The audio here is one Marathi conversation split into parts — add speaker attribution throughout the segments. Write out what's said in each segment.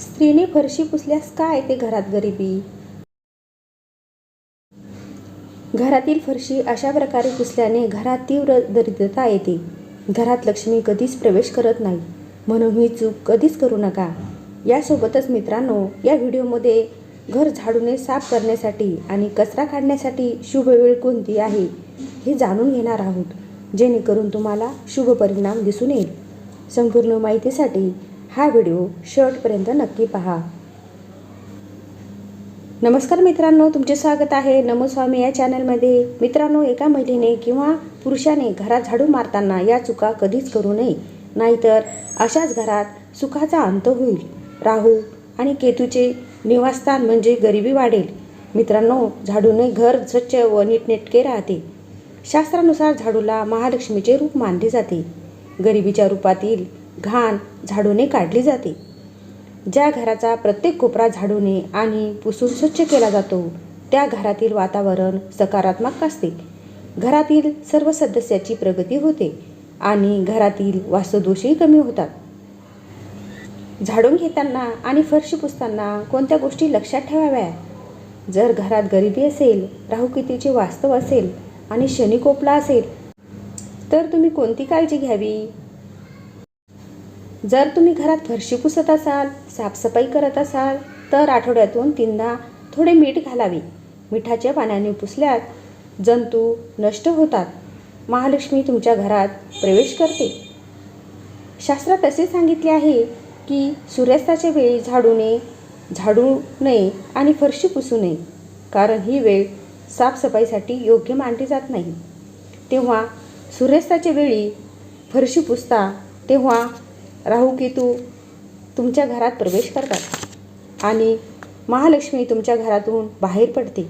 Speaker 1: स्त्रीने फरशी पुसल्यास काय ते घरात गरिबी? घरातील फरशी अशा प्रकारे पुसल्याने घरात तीव्र दरिद्रता येते. घरात लक्ष्मी कधीच प्रवेश करत नाही. म्हणून ही चूक कधीच करू नका. यासोबतच मित्रांनो या व्हिडिओमध्ये घर झाडूने साफ करण्यासाठी आणि कचरा काढण्यासाठी शुभ वेळ कोणती आहे हे जाणून घेणार आहोत. जेणेकरून तुम्हाला शुभ परिणाम दिसून येईल. संपूर्ण माहितीसाठी हा व्हिडिओ शेवटपर्यंत नक्की पहा. नमस्कार मित्रांनो तुमचे स्वागत आहे नमोस्वामी या चॅनलमध्ये. मित्रांनो एका महिलेने किंवा पुरुषाने घरात झाडू मारताना या चुका कधीच करू नये. नाहीतर अशाच घरात सुखाचा अंत होईल. राहू आणि केतूचे निवासस्थान म्हणजे गरिबी वाढेल. मित्रांनो झाडूने घर स्वच्छ व नीटनेटके राहते. शास्त्रानुसार झाडूला महालक्ष्मीचे रूप मानले जाते. गरिबीच्या रूपातील घाण झाडूने काढली जाते. ज्या घराचा प्रत्येक कोपरा झाडूने आणि पुसून स्वच्छ केला जातो त्या घरातील वातावरण सकारात्मक असते. घरातील सर्व सदस्याची प्रगती होते आणि घरातील वास्तुदोषही कमी होतात. झाडून घेताना आणि फरशी पुसताना कोणत्या गोष्टी लक्षात ठेवाव्या? जर घरात गरिबी असेल राहुकितीचे वास्तव असेल आणि शनी कोपला असेल तर तुम्ही कोणती काळजी घ्यावी? जर तुम्ही घरात फरशी पुसत असाल साफसफाई करत असाल तर आठवड्यातून तीनदा थोडे मीठ घालावे. मिठाच्या पाण्याने पुसल्यात जंतू नष्ट होतात. महालक्ष्मी तुमच्या घरात प्रवेश करते. शास्त्रात असे सांगितले आहे की सूर्यास्ताच्या वेळी झाडू नये झाडू नये आणि फरशी पुसू नये कारण ही वेळ साफसफाईसाठी योग्य मानली जात नाही. तेव्हा सूर्यास्ताच्या वेळी फरशी पुसता तेव्हा राहू केतू तुमच्या घरात प्रवेश करतात. आणि महालक्ष्मी तुमच्या घरातून बाहेर पडते.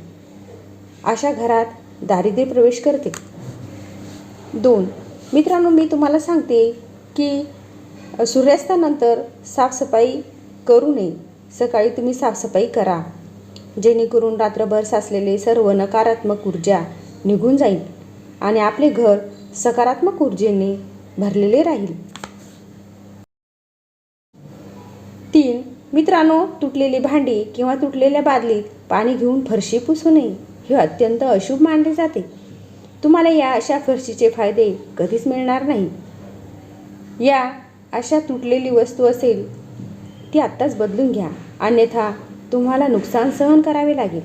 Speaker 1: अशा घरात दारिद्र्य प्रवेश करते. दोन मित्रांनो मी तुम्हाला सांगते की सूर्यास्तानंतर साफसफाई करू नये. सकाळी तुम्ही साफसफाई करा. जेणेकरून रात्रभर साचलेले सर्व नकारात्मक ऊर्जा निघून जाईल आणि आपले घर सकारात्मक ऊर्जेने भरलेले राहील. मित्रांनो तुटलेली भांडी किंवा तुटलेल्या बादलीत पाणी घेऊन फरशी पुसू नये हे अत्यंत अशुभ मानले जाते. तुम्हाला या अशा फरशीचे फायदे कधीच मिळणार नाही. या अशा तुटलेली वस्तू असेल ती आत्ताच बदलून घ्या. अन्यथा तुम्हाला नुकसान सहन करावे लागेल.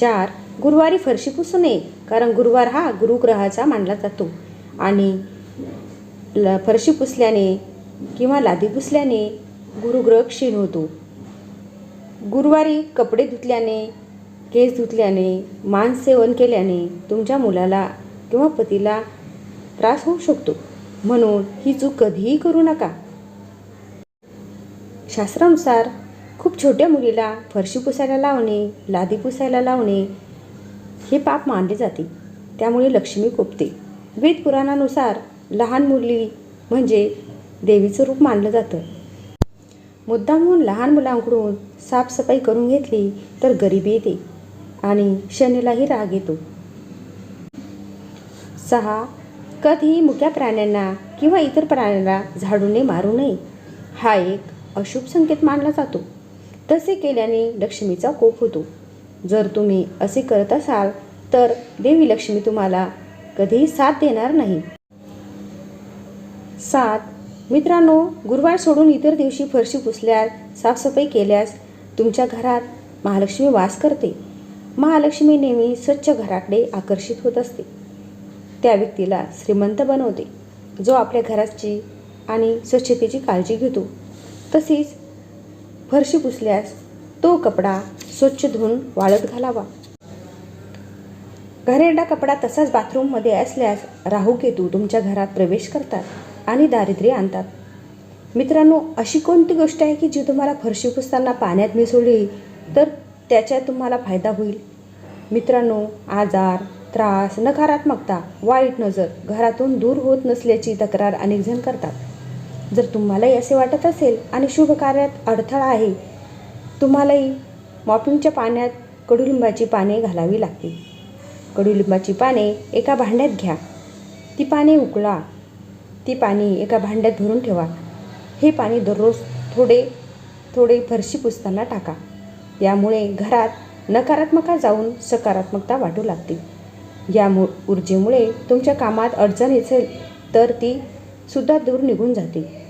Speaker 1: चार गुरुवारी फरशी पुसू नये कारण गुरुवार हा गुरुग्रहाचा मानला जातो. आणि ल फरशी पुसल्याने किंवा लादी पुसल्याने गुरुग्रह क्षीण होतो. गुरुवारी कपडे धुतल्याने केस धुतल्याने मांस सेवन केल्याने तुमच्या मुलाला किंवा पतीला त्रास होऊ शकतो. म्हणून ही चूक कधीही करू नका. शास्त्रानुसार खूप छोट्या मुलीला फरशी पुसायला लावणे लादी पुसायला लावणे हे पाप मानले जाते. त्यामुळे लक्ष्मी कोपते. वेद पुराणानुसार लहान मुली म्हणजे देवीचं रूप मानलं जातं. मुद्दामहून लहान मुलांकडून साफसफाई करून घेतली तर गरिबी येते आणि शनीलाही राग येतो. सहा कधीही मुक्या प्राण्यांना किंवा इतर प्राण्यांना झाडूने मारू नये. हा एक अशुभ संकेत मानला जातो. तसे केल्याने लक्ष्मीचा कोप होतो. जर तुम्ही असे करत असाल तर देवी लक्ष्मी तुम्हाला कधीही साथ देणार नाही. सात मित्रांनो गुरुवार सोडून इतर दिवशी फरशी पुसल्यास साफसफाई केल्यास तुमच्या घरात महालक्ष्मी वास करते. महालक्ष्मी नेहमी स्वच्छ घराकडे आकर्षित होत असते. त्या व्यक्तीला श्रीमंत बनवते जो आपल्या घराची आणि स्वच्छतेची काळजी घेतो. तसेच फरशी पुसल्यास तो कपडा स्वच्छ धुवून वाळत घालावा. घरेरडा कपडा तसाच बाथरूममध्ये असल्यास राहू केतू तुमच्या घरात प्रवेश करतात. आणि दारिद्र्य आणतात. मित्रांनो अशी कोणती गोष्ट आहे की जी तुम्हाला फरशी पुसताना पाण्यात मिसळली तर त्याचा तुम्हाला फायदा होईल? मित्रांनो आजार त्रास नकारात्मकता वाईट नजर घरातून दूर होत नसल्याची तक्रार अनेकजण करतात. जर तुम्हालाही असे वाटत असेल आणि शुभ कार्यात अडथळा आहे तुम्हालाही मॉपिंगच्या पाण्यात कडुलिंबाची पाने घालावी लागतील. कडुलिंबाची पाने एका भांड्यात घ्या. ती पाने उकळा. ती पाणी एका भांड्यात भरून ठेवा. हे पाणी दररोज थोडे थोडे फरशी पुसताना टाका. यामुळे घरात नकारात्मकता जाऊन सकारात्मकता वाटू लागते. या मु ऊर्जेमुळे तुमच्या कामात अडचण येसेल तर ती सुद्धा दूर निघून जाते.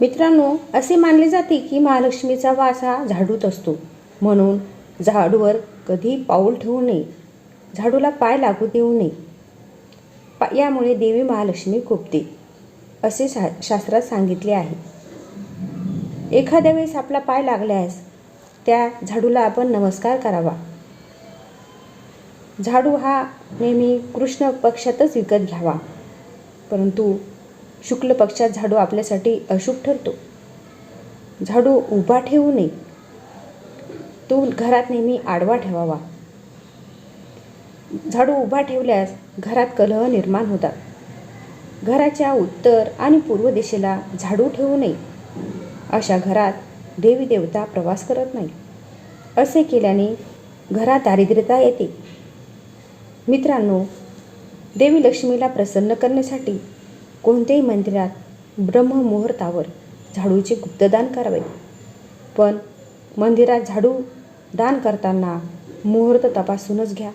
Speaker 1: मित्रांनो असे मानले जाते की महालक्ष्मीचा वास हा झाडूत असतो. म्हणून झाडूवर कधी पाऊल ठेवू नये. झाडूला पाय लागू देऊ नये. पा यामुळे देवी महालक्ष्मी कोपते असे शा शास्त्रात सांगितले आहे. एखाद्या वेळेस आपला पाय लागल्यास त्या झाडूला आपण नमस्कार करावा. झाडू हा नेहमी कृष्ण पक्षातच विकत घ्यावा. परंतु शुक्ल पक्षात झाडू आपल्यासाठी अशुभ ठरतो. झाडू उभा ठेवू नये. तो घरात नेहमी आडवा ठेवावा. झाडू उभा ठेवल्यास घरात कलह निर्माण होतात. घराच्या उत्तर आणि पूर्व दिशेला झाडू ठेवू नये. अशा घरात देवी देवता प्रवास करत नाही असे केल्याने घरात दारिद्र्यता येते. मित्रांनो देवी लक्ष्मीला प्रसन्न करण्यासाठी कोणत्याही मंदिरात ब्रह्ममुहूर्तावर झाडूचे गुप्तदान करावे. पण मंदिरात झाडू दान करताना मुहूर्त तपासूनच घ्या.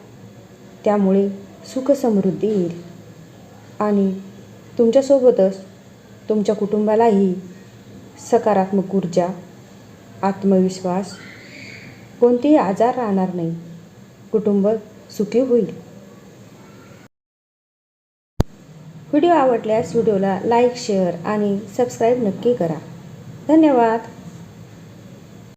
Speaker 1: त्यामुळे सुखसमृद्धी येईल. आणि तुमच्यासोबतच तुमच्या कुटुंबालाही सकारात्मक ऊर्जा आत्मविश्वास कोणतेही आजार राहणार नाही. कुटुंब सुखी होईल. व्हिडिओ आवडल्यास व्हिडिओला लाईक शेअर आणि सबस्क्राईब नक्की करा. धन्यवाद.